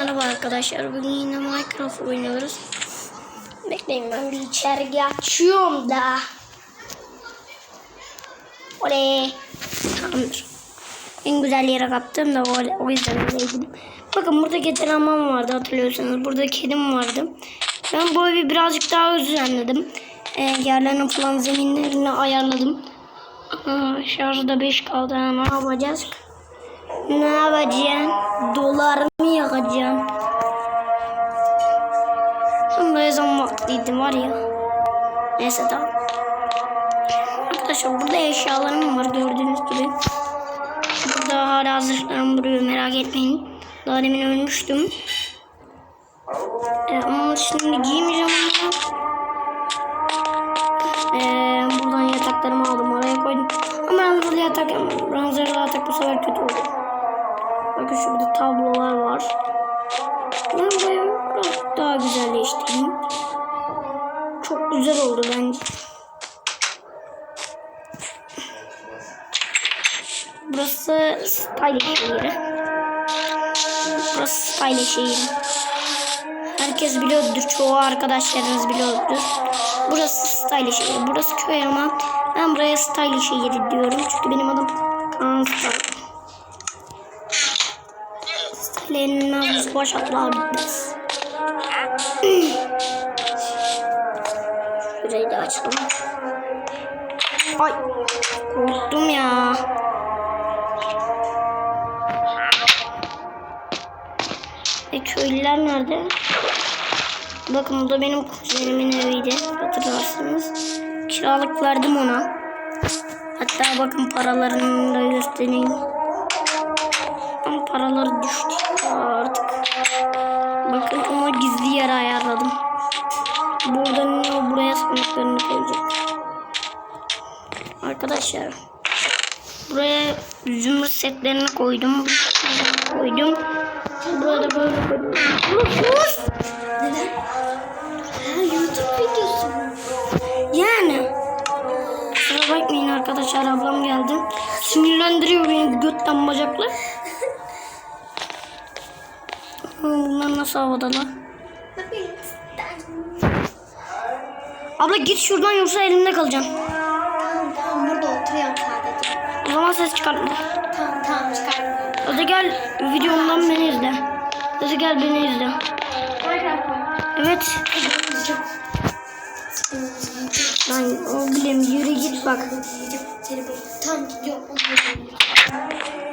Merhaba arkadaşlar. Bugün yine Minecraft oynuyoruz. Bekleyin ben bir içergi açıyorum da. Oley. Tamamdır. En güzel yere kaptım da o, o yüzden öyleydim. Bakın burada getirenmem vardı hatırlıyorsanız. Burada kedim vardı. Ben bu evi birazcık daha düzenledim. Ee, yerlerini falan zeminlerini ayarladım. Aa, şarjı da 5 kaldı. Ne yapacağız? Ne yapacaksın? Dolar mı yakacaksın? Tam da ezan vaktiydi var ya. Neyse tamam. Arkadaşlar burada eşyalarım var gördüğünüz gibi. Burada hala hazırlarım duruyor merak etmeyin. Daha demin ölmüştüm. Ee, ama şimdi giymeyeceğim ama. Ee, buradan yataklarımı aldım oraya koydum. Ama ranzarlı yatak ranzarlı yatak bu sefer kötü oldu. Bakın tablolar var. Burayı biraz daha güzelleştireyim. Çok güzel oldu bence. Burası style şehri. Burası style şehri. Herkes biliyordur. Çoğu arkadaşlarınız biliyordur. Burası style şehri. Burası köy ama ben buraya style şehri diyorum. Çünkü benim adım Style'nin boş atlar bitmez. Şurayı da açalım. Ay korktum ya. E köylüler nerede? Bakın bu da benim kuzenimin eviydi. Hatırlarsınız. Kiralık verdim ona. Hatta bakın paralarını da göstereyim. Ama paraları düştü artık. Bakın ona gizli yer ayarladım. Buradan ne buraya sandıklarını koyacak. Arkadaşlar. Buraya zümrüt setlerini koydum. Koydum. Burada böyle koydum. Sus! Neden? Ha. Yani. Kusura bakmayın arkadaşlar ablam geldi. Sinirlendiriyor beni götten bacaklı. Bunlar nasıl havadalar? Abla git şuradan yoksa elimde kalacaksın. Tamam tamam burada oturuyorum sadece. O zaman ses çıkartma. Tamam tamam çıkartmıyorum. Hadi gel videomdan beni izle. Hadi gel beni izle. Evet. Lan oğlum yürü git bak. Tamam gidiyorum.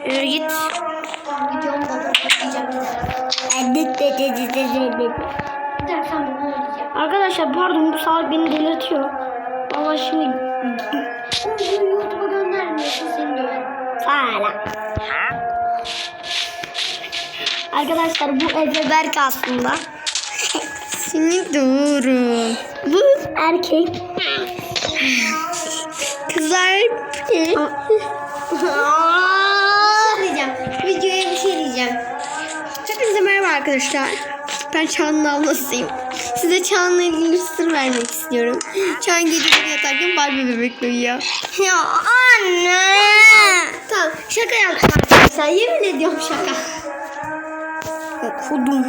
Yürü git. Gidiyorum baba. Arkadaşlar pardon bu salak beni delirtiyor. Valla şimdi YouTube'a göndermiyorsun seni. Arkadaşlar bu Ece Berk aslında. Seni doğru. Bu erkek. Kızlar. Arkadaşlar. Ben Çağan'ın ablasıyım. Size Çağan'la ilgili bir sır vermek istiyorum. Çağan geceleri yatarken Barbie bebek uyuyor. ya anne. Tamam şaka yaptım arkadaşlar. Yemin ediyorum şaka. Okudum.